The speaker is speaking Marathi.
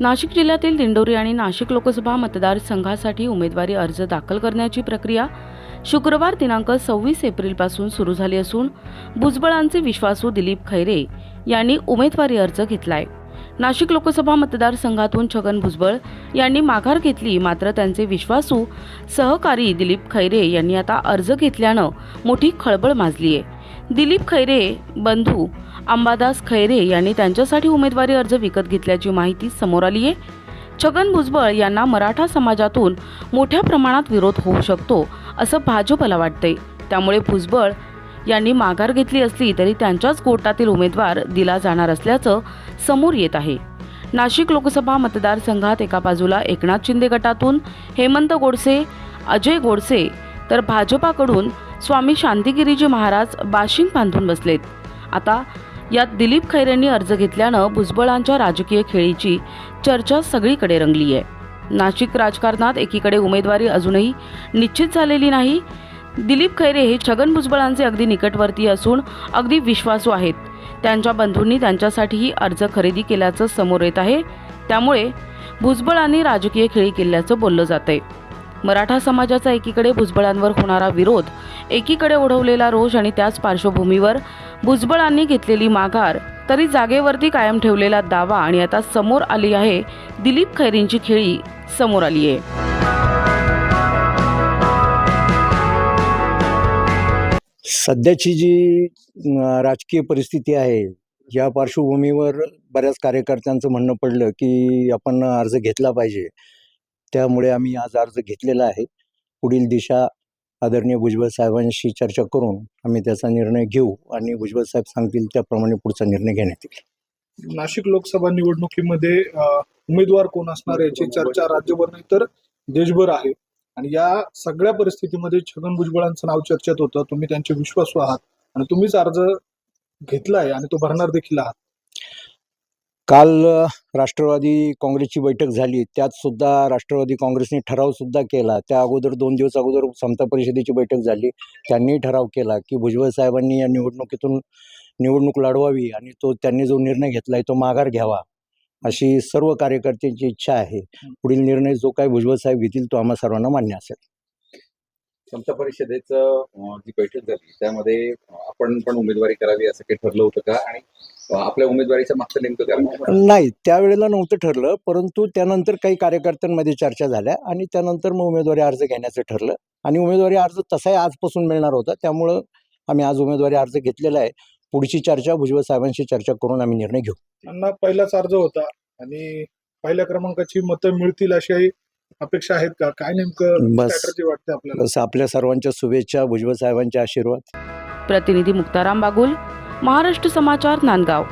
नाशिक जिल्ह्यातील दिंडोरी आणि नाशिक लोकसभा मतदारसंघासाठी उमेदवारी अर्ज दाखल करण्याची प्रक्रिया शुक्रवार दिनांक सव्वीस एप्रिलपासून सुरू झाली असून भुजबळांचे विश्वासू दिलीप खैरे यांनी उमेदवारी अर्ज घेतलाय. नाशिक लोकसभा मतदारसंघातून छगन भुजबळ यांनी माघार घेतली मात्र त्यांचे विश्वासू सहकारी दिलीप खैरे यांनी आता अर्ज घेतल्यानं मोठी खळबळ माजली आहे दिलीप खैरे बंधू अंबादास खैरे यांनी त्यांच्यासाठी उमेदवारी अर्ज विकत घेतल्याची माहिती समोर आली आहे. छगन भुजबळ यांना मराठा समाजातून मोठ्या प्रमाणात विरोध होऊ शकतो असं भाजपला वाटतंय. त्यामुळे भुजबळ यांनी माघार घेतली असली तरी त्यांच्याच गोटातील उमेदवार दिला जाणार असल्याचं समोर येत आहे. नाशिक लोकसभा मतदारसंघात एका बाजूला एकनाथ शिंदे गटातून हेमंत गोडसे अजय गोडसे तर भाजपाकडून स्वामी शांतिगिरीजी महाराज बाशिंग बांधून बसलेत. आता यात दिलीप खैरेंनी अर्ज घेतल्यानं भुजबळांच्या राजकीय खेळीची चर्चा सगळीकडे रंगली आहे. नाशिक राजकारणात एकीकडे उमेदवारी अजूनही निश्चित झालेली नाही. दिलीप खैरे हे छगन भुजबळांचे अगदी निकटवर्ती असून अगदी विश्वासू आहेत. त्यांच्या बंधूंनी त्यांच्यासाठीही अर्ज खरेदी केल्याचं समोर येत आहे. त्यामुळे भुजबळांनी राजकीय खेळी केल्याचं बोललं जातंय. मराठा समाजाचा एकीकडे भुजबळांवर होणारा विरोध एकीकडे ओढवलेला रोष आणि त्याच पार्श्वभूमीवर भुजबळांनी घेतलेली माघार तरी जागेवरती कायम ठेवलेला दावा आणि आता समोर आली आहे दिलीप खैरींची खेळी. समोर आली आहे. सध्याची जी राजकीय परिस्थिती आहे या पार्श्वभूमीवर बऱ्याच कार्यकर्त्यांचं म्हणणं पडलं की आपण अर्ज घेतला पाहिजे. त्यामुळे आम्ही आज अर्ज घेतलेला आहे. पुढील दिशा आदरणीय भुजबळ साहेबांशी चर्चा करून आम्ही त्याचा निर्णय घेऊ आणि भुजबळ साहेब सांगतील त्याप्रमाणे पुढचा निर्णय घेण्यात येईल. नाशिक लोकसभा निवडणुकीमध्ये उमेदवार कोण असणार याची चर्चा राज्यभर नाही तर देशभर आहे. आणि या सगळ्या परिस्थितीमध्ये छगन भुजबळांचं नाव चर्चेत होतं. तुम्ही त्यांचे विश्वासू आहात आणि तुम्हीच अर्ज घेतलाय आणि तो भरणार देखील आहात. काल राष्ट्रवादी काँग्रेसची बैठक झाली. त्यात सुद्धा राष्ट्रवादी काँग्रेसने ठराव सुद्धा केला. त्या अगोदर दोन दिवस अगोदर समता परिषदेची बैठक झाली. त्यांनी ठराव केला की भुजबळ साहेबांनी या निवडणुकीतून निवडणूक लढवावी आणि तो त्यांनी जो निर्णय घेतलाय तो माघार घ्यावा अशी सर्व कार्यकर्त्यांची इच्छा आहे. पुढील निर्णय जो काही भुजबळ साहेब घेतील तो आम्हा सर्वांना मान्य असेल. समता परिषदेचं जी बैठक झाली त्यामध्ये आपण पण उमेदवारी करावी असं काही ठरलं होतं का? आणि आपल्या उमेदवारीच्या मागचं नेमकं कारण काय? नाही त्यावेळेला नव्हतं ठरलं परंतु त्यानंतर काही कार्यकर्त्यांमध्ये चर्चा झाल्या आणि त्यानंतर मग उमेदवारी अर्ज घेण्याचं ठरलं. आणि उमेदवारी अर्ज तसाही आजपासून मिळणार होता त्यामुळं आम्ही आज उमेदवारी अर्ज घेतलेला आहे. पुढची चर्चा भुजबळ साहेबांशी चर्चा करून आम्ही निर्णय घेऊ. त्यांना पहिलाच अर्ज होता आणि पहिल्या क्रमांकाची मतं मिळतील अशी अपेक्षा आहेत का? काय नेमकं बस. वाटते आपल्याला? बस आपल्या सर्वांच्या शुभेच्छा भुजबळ साहेबांचे आशीर्वाद. प्रतिनिधी मुक्ताराम बागुल महाराष्ट्र समाचार नांदगाव.